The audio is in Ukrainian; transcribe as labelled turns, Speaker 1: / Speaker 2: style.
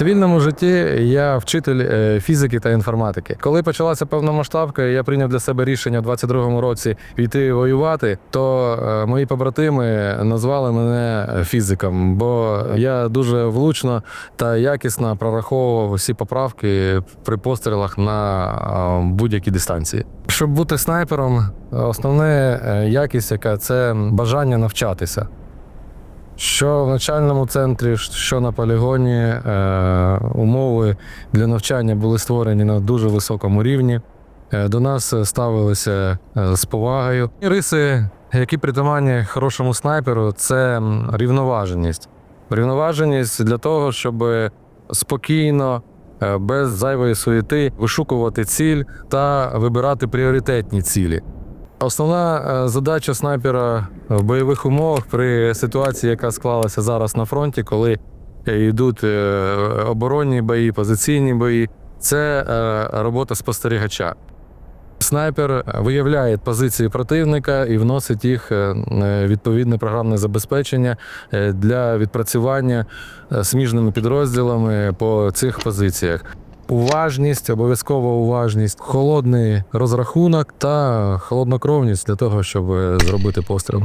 Speaker 1: цивільному житті я вчитель е, фізики та інформатики. Коли почалася повномасштабка, я прийняв для себе рішення в 22-му році йти воювати, то е, мої побратими назвали мене фізиком, бо я дуже влучно та якісно прораховував всі поправки при пострілах на е, будь-якій дистанції. Щоб бути снайпером, основна якість, яка це бажання навчатися. Що в навчальному центрі, що на полігоні, е, умови для навчання були створені на дуже високому рівні. Е, До нас ставилися е, з повагою. Риси, які притаманні хорошому снайперу, це рівноваженість. Рівноваженість для того, щоб спокійно, без зайвої суєти, вишукувати ціль та вибирати пріоритетні цілі. Основна е, задача снайпера в бойових умовах при ситуації, яка склалася зараз на фронті, коли е, йдуть е, оборонні бої, позиційні бої, це робота спостерігача. Снайпер виявляє позиції противника і вносить їх відповідне програмне забезпечення для відпрацювання сміжними підрозділами по цих позиціях. Уважність, обов'язкова уважність, холодний розрахунок та холоднокровність для того, щоб е, зробити постріл.